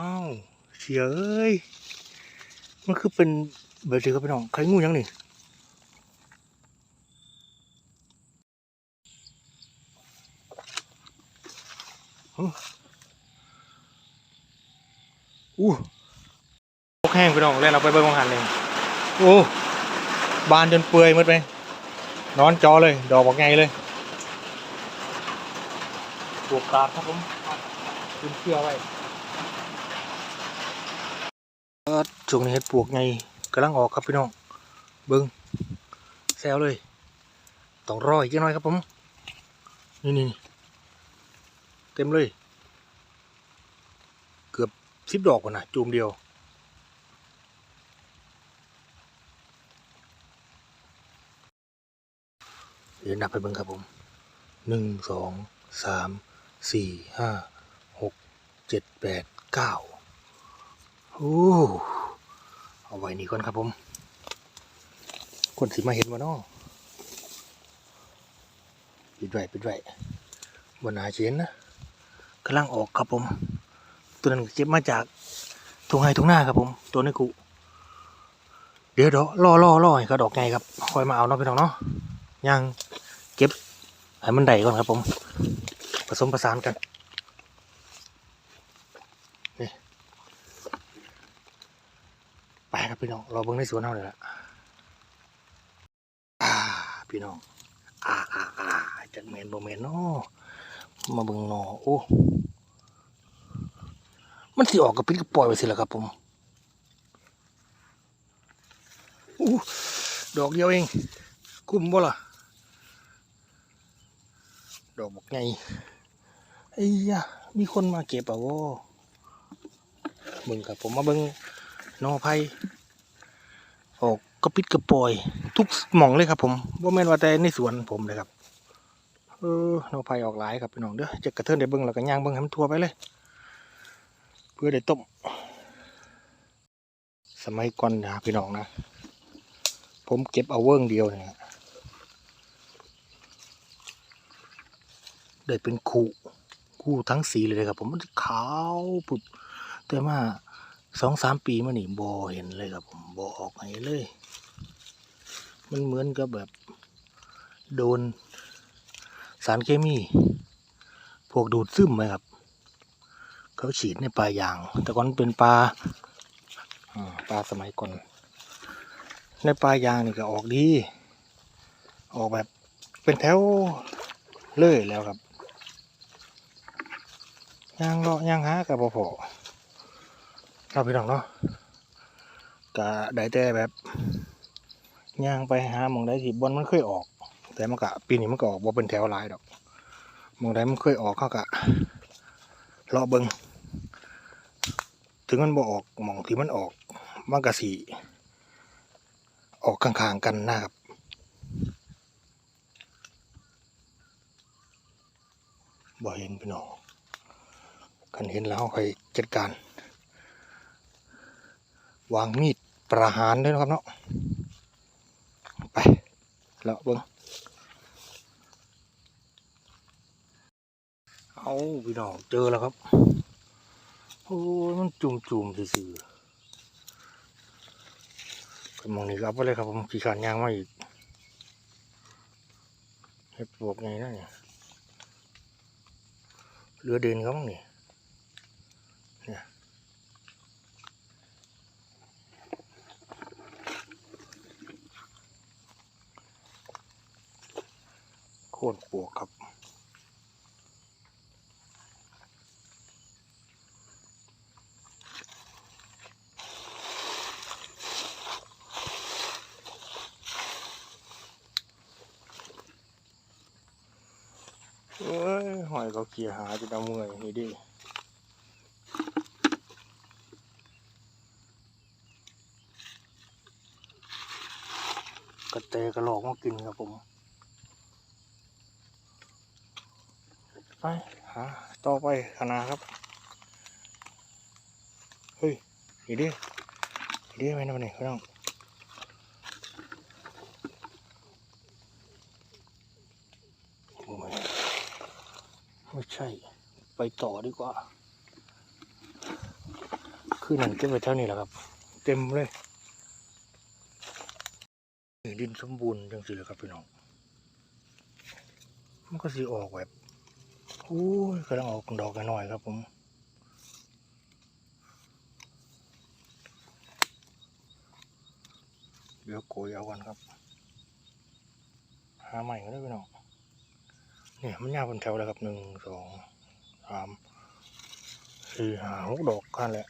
อ้าวเสียเอ้ยมันคือเป็นแบบนี้ครับพี่น้องใครงูยังนี่อื้ออู้พกแห้งพี่น้องเล่นเอาไปเบิ่งของหันเลยโอ้บานจนเปื่อยหมดไปนอนจอเลย ดอกบอกไงเลยปวกกาดครับผมขึ้นเชื่อไว้ ช่วงนี้เห็ดปวกไงกำลังออกครับพี่น้องเบิ้งแซวเลยต้องรออีกน่อยครับผม นี่นี่เต็มเลย เกือบสิบดอกกว่านะจูมเดียว เดี๋ยวนับไปเบิ้งครับผมหนึ่งสองสามสี่ห้าหกเจ็ดแปดเก้า โอ้เอาไว้นี่ก่อนครับผม คนสิมาเห็นมาเนาะปิดไว้ปิดไว้บนหาเชนนะกำลังออกครับผม ตัวนั้นเก็บมาจากทุ่งไห้ทุ่งหน้าครับผม ตัวนี้กูเดี๋ยวเดี๋ยวล่อล่อล่อให้เขาดอกไงครับคอยมาเอาเนาะพี่น้องเนาะยังเก็บให้มันได้ก่อนครับผม ผสมผสานกัน ไปครับพี่น้องเราเบิ่งในสวนเฮาเลยละอ่าพี่น้อง อ่าอ่าอ่าจากแมนโบแมนเนาะมาเบิ่งนอโอ้มันสิออกกับปิดกระปล่อยไปสิละครับผมอู้ดอกเดียวเอง คุ้มบ่ล่ะดอกบอกไงไอ้ยะมีคนมาเก็บอะว้เบิ่งครับผมมาเบิ่ง นอไผ่ออกกระปิดกระปอย ทุกหม่องเลยครับ ผมว่าแม่นว่าแต่ในสวนผมเลยครับเออนอไผ่ออกหลายครับพี่น้องเด้อจะกระเทินได้เบิ่งแล้วก็ย่างเบิ่งให้มันทั่วไปเลย เพื่อได้ต้มสมัยก่อนนะพี่น้องนะ ผมเก็บเอาเวิ้งเดียวเนี่ยได้เป็นคู่คู่ทั้งสีเลยครับ ผมมันขาวปุบแต่ว่า สองสามปีมานี่บอเห็นเลยครับผมบอออกไหนเลย มันเหมือนกับแบบ โดน สารเคมี พวกดูดซึมไหมครับ เขาฉีดในปลายาง แต่ก่อนเป็นปลาปลาสมัยก่อน ในปลายางนี่ก็ออกดี ออกแบบเป็นแถวเลยแล้วครับยางเลาะยางหากับพอ ครับพี่น้องเนาะก็ได้แต่แบบย่างไปหาหมองได้ที่บอนมันเคยออก แต่มันก็ปีนี้มันก็ออกบ่เป็นแถวลายดอกหมองใดมันเคยออกเขาก็รอเบิงถึงมันบ่ออกหมองที่มันออกมันก็สีออกข้างๆกันนะครับบ่เห็นพี่น้องกันเห็นแล้วใค่อยจัดการ วางมีดประหารด้วยนะครับเนาะไปแล้วเบิ้งเอาพี่น้องเจอแล้วครับ โอ้มันจุ่มจุ่มๆซื่อๆไปมองนี่รับไปเลยครับผมขี่ขานยางมาอีกให้ปลวกไงนะเนี่ยเรือเดินเขาบ้างนี่ โค่นปวกครับ เอ้ย หอยเขาเขี่ยหาจะเอาเมื่อยนี่ดิกระเตกระหลอกมากินครับผม ไปหาต่อไปคณะครับ เฮ้ยอีเดียอีเดียไปนะมันนี่เขาต้องไม่ใช่ ไปต่อดีกว่าคือนั่นเก็บไว้เท่านี้แหละครับ เต็มเลยดินสมบูรณ์จังสิเลยครับพี่น้อง มันก็สิออกแบบ อ้ยกำลังออกดอกน้อยครับผมเดี๋ยวโกยเอากันครับ หาใหม่ก็ได้พี่น้องเนี่ยมันยาวเป็นแถวแล้วครับหนึ่งสองสามสี่ห้าหกดอกกันแหละ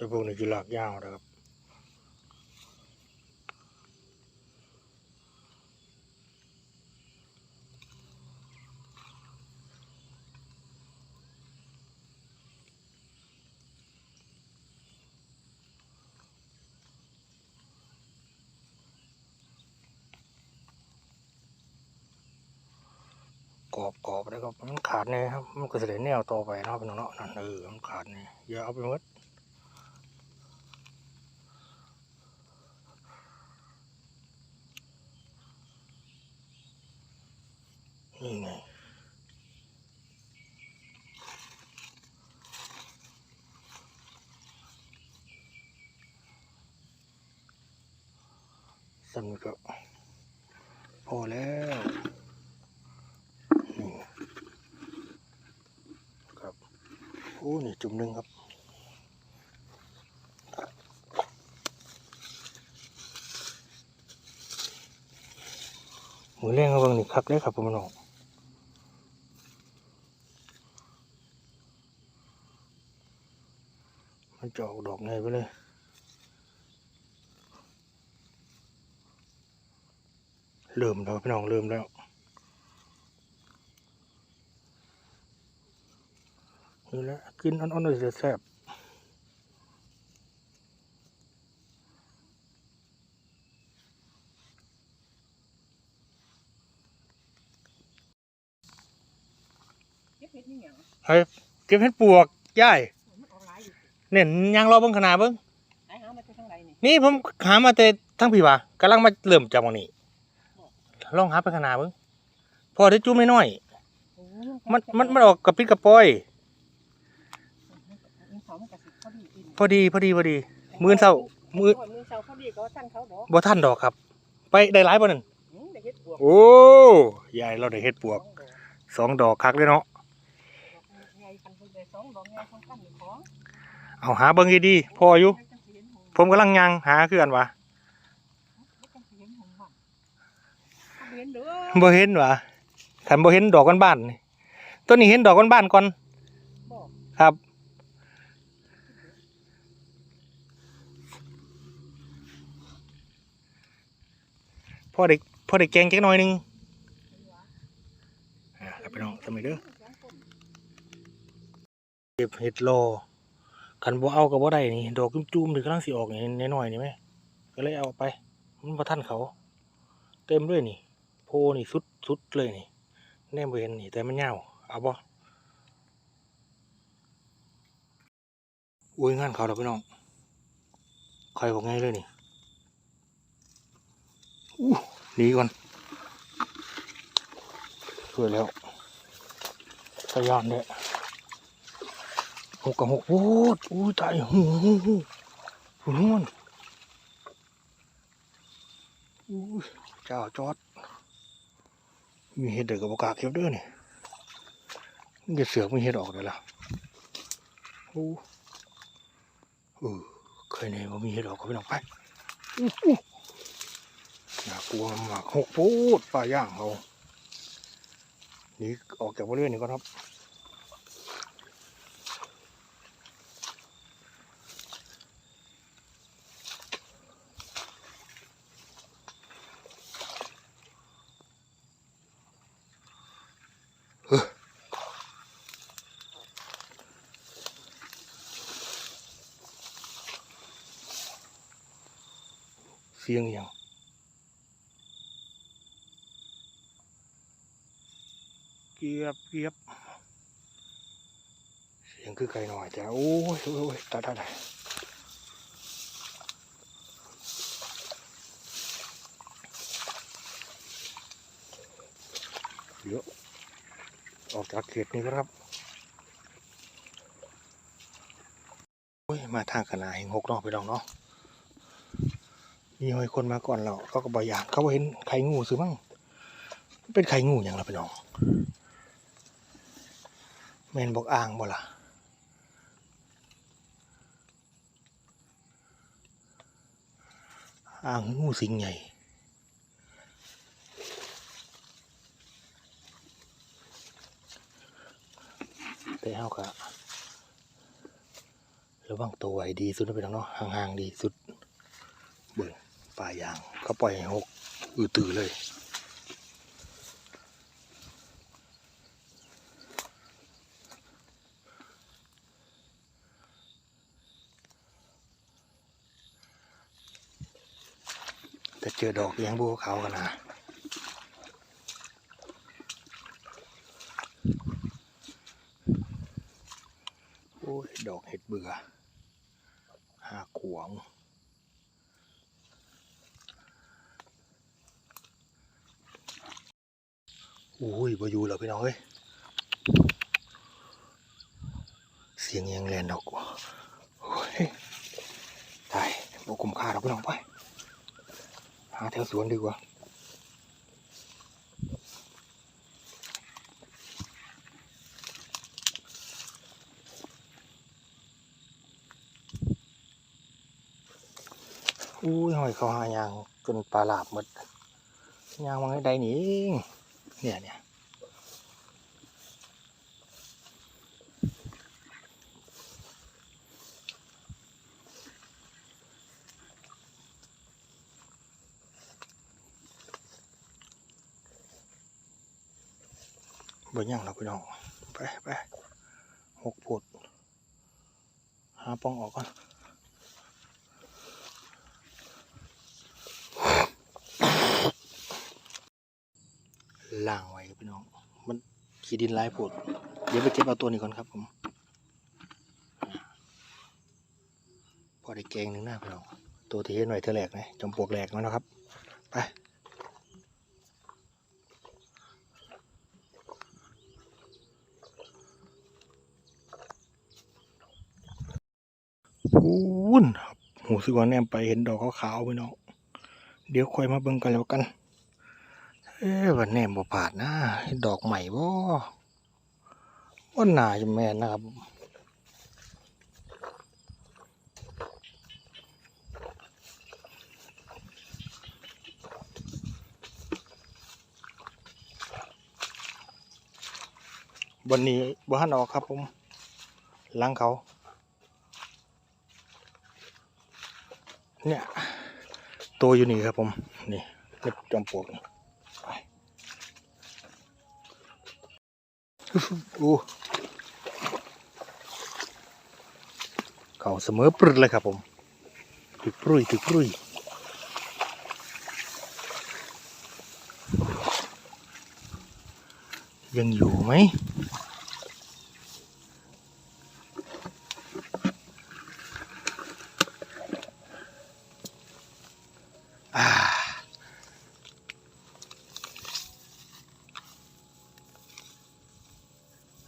แต่พวกนี้คือหลากยาวนะครับกรอบกรอบแล้วก็มันขาดเนี่ยครับมันก็จะได้แนวต่อไปนะครับพี่น้องเนาะนั่นเออมันขาดเนี่ยอย่าเอาไปหมดนี่ไงสำนึกก็พอแล้ว นี่ครับ โอ้นี่จุ่มหนึ่งครับมือแรงครับางนี่คักเลยครับผมน้องมันจะออกดอกไงไปเลยเริ่มแล้วพี่น้องเริ่มแล้ว นี่แหละกินอ่อนๆเลยจะแซ่บเก็บเห็ดนี่หยังเฮ้ยเก็บเห็ดปวกย่ายมันออกหลายอยู่เน่นยางรอเบิ่งขนาดเบิ่งหายหามาจากทางใดนี่นี่ผมหามาแต่ทั้งพี่ว่ากำลังมาเริ่มจากหมองนี้ลองหาไปขนาดเบิ่งพอได้จุ่มไม่น้อยโอ้มันมันมันออกกระปิดกระปอย มันเขามันกระสิบพอดีกิน พ อดีพอดีพอดี มื้อเช้ามื้อโยมื้อเช้าเขาดีก็ว่าท่านเขาดอกบ่ทันดอกครับ ไปได้หลายบ่นั่นอืมได้เฮ็ดบวกโอ้ยายเราได้เห็ดปวกสองดอกคักเลยเนาะใหญ่กันเพิ่นได้สองดอกใหญ่ของกันนี่ของเอาหาเบิ่งดีๆพออยู่ จังสิเห็นหงส์ผมกำลังยังหาคือกันวะจังสิเห็นหงส์บ้างบ่เห็นเด้อบ่เห็นวะขันบ่เห็นดอกบ้านๆนี่ต้นนี้เห็นดอกบ้านๆก่อน บอกครับ อได้พอได้แกงจักหน่อยหนึงอ่าครับพี่น้องสมัยเด้อเก็บเห็ดรอขันบ่เอาก็บ่ได้นี่ดอกจุ่มๆถึงกำลังสิออกนี่น้อยๆนี่แม่ก็เลยเอาไป มันบ่ทันเขา เต็มเลยนี่ โพนี่สุดสุดเลยนี่แนมบ่เห็นนี่แต่มันยาวเอาบ่อุ้ยงานเขาแล้วพี่น้องใครบอกไงเลยนี่อู้ หนีก่อนสวยแล้วสยานเนี่ยหกกับหกโอ้ดอู้ตายหูหูหูหูนู่นอู้เจ้าจอด มีเห็ดเด็กกับปากาเขียวเด้อนี่มันจะเสือกมีเห็ดออกเลยล่ะโอ้เออเคยเนี่ยว่ามีเห็ดออกก็ไปลองไปอู้ น่ากลัวมากหกพูดปลาย่างเขานี่ออกจากบริเวณนี้ก่อนครับเสียงอย่าง เกียบเกียบ เสียงยังคือไก่หน่อยแต่โอ้ยโอ้ยตายตายตายเยอะออกจากเขตนี้ครับโอ้ยมาทางขนาดแห่งหกเนาะไปลองเนาะ มีหอยคนมาก่อนเราเขาก็บอยากเขาบ่เห็นไข่งูซื้อมั้งเป็นไข่งูอย่างเราไปลอง แมนบอกอ่างบ่ล่ะอ่างงูสิงใหญ่แต่เฮาก็ระวังตัวไว้ดีสุดนะพี่น้องเนาะห่างๆดีสุดเบิ่งป่ายางเขาปล่อยให้หกอือตือเลย เจอดอกเลี้ยงบัวเขากันนะโอ้ย ดอกเห็ดเบื่อหาขวงโอ้ยบอยู่แล้วพี่น้องเอ้ย เสียงยังแลนดอกโอ้ยตายบ่คุ้มค่าดอกพี่น้องไป หาแถวสวนดีกว่าอุ้ยหอยเขาหายางจนปลาหลาบหมดยางมันให้ได้หนีเนี่ยเนี่ย ย่างเราพี่น้อง ไปไปหกผดหาปองออกก่อนล่างไว้ครับพี่น้อง มันขีดินลายผดเดี๋ยวไปเก็บเอาตัวนี้ก่อนครับผมพอได้แกงหนึ่งหน้าพี่น้อง ตัวที่เห็นไว้เธอแหลกนะจมปลวกแหลกมาแล้วครับ ไป นครับหูสึกว่าแนมไปเห็นดอกขาวๆพี่น้องเดี๋ยวค่อยมาเบิ่งกันแล้วกัน เอ๊ะวันแนมบ่ผาดนะดอกใหม่บ่ว่าน่าจะแม่นนะครับวันนี้บ่ฮันออกครับผมล้างเขา เนี่ยตัวอยู่นี่ครับผม นี่เล็บจอมปลวกนี่ไปอู้เขาเสมอปรึดเลยครับผมถึกปรุยถึกปรุยยังอยู่ไหม อ่า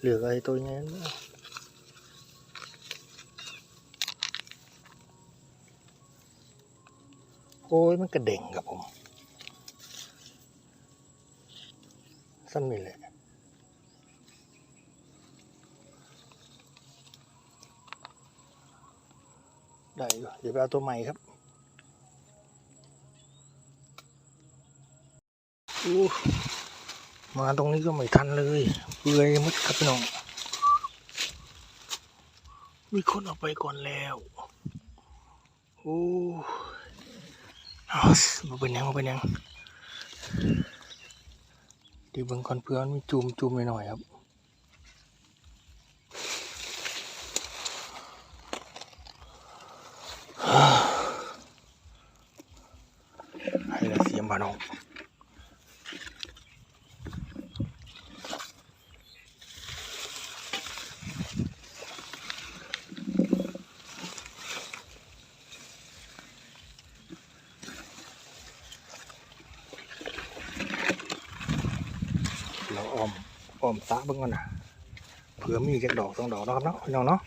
เหลืออะไร ตัวนี้นะโอ้ยมันกระเด่งครับผมสั้นนี่แหละได้อยู่เดี๋ยวไปเอาตัวใหม่ครับมาตรงนี้ก็ไม่ทันเลยเปื่อยหมดครับพี่น้อง มีคนออกไปก่อนแล้วโอ้เอามาเป็นยังมาเป็นยังดีเบิ่งก่อนเพื่อนมีจุ่มจุ่มหน่อยๆครับให้เสียมบาน้อ งอมสะเบิ่งก่อนนะเผื่อมีจักดอกสองดอกนะครับเนาะพี่น้องเนาะ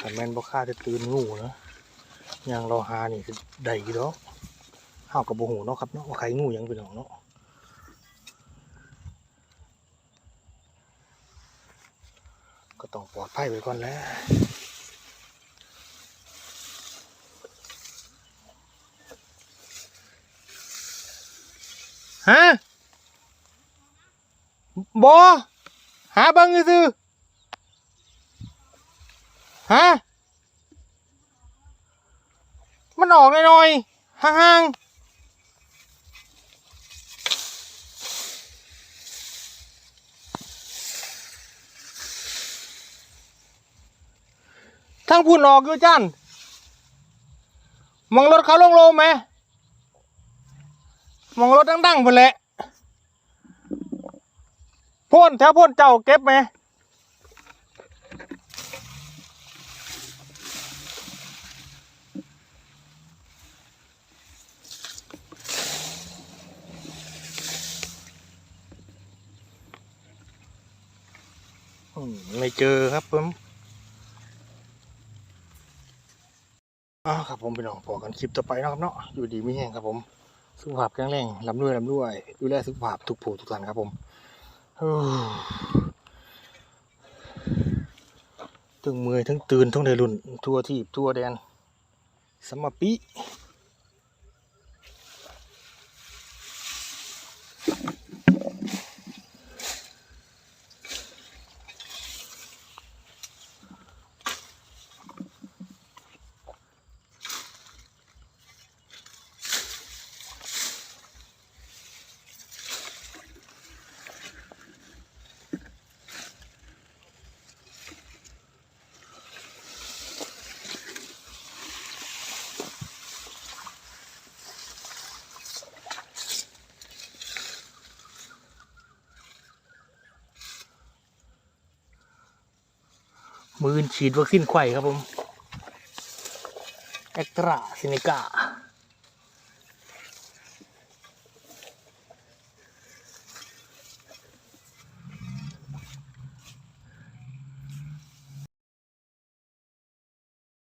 ขันแมนบ่ค่าจะตื่นงูนะยางเราหานี่คือได้กี่ดอกห้าวกับบ่หูเนาะครับเนาะว่าใครงูยังพี่น้องเนาะก็ต้องปลอดภัยไว้ก่อนแล้ว ฮะบอหาบังซื้อฮะมันออกหน่อยๆห่างๆทั้งพุ่นออกอยู่จันมองรถเขาลงโลมไหม มองรถดังๆไปแหละพ่นแถวพ่นเจ้าเก็บไหมไม่เจอครับผมอ้าวครับผมไปนองพอกันคลิปต่อไปนะครับเนาะอยู่ดีไม่แห้งครับผม สุขภาพแข็งแรงลำรวยลำรวย ดูแลสุขภาพทุกผู้ทุกท่านครับผมทั้งเมื่อยทั้งตื่นทั้งได้รุ่น ทั่วที่ทั่วแดนสมปี มือฉีดวัคซีนไข้ครับผม เอ็กตราซินิกา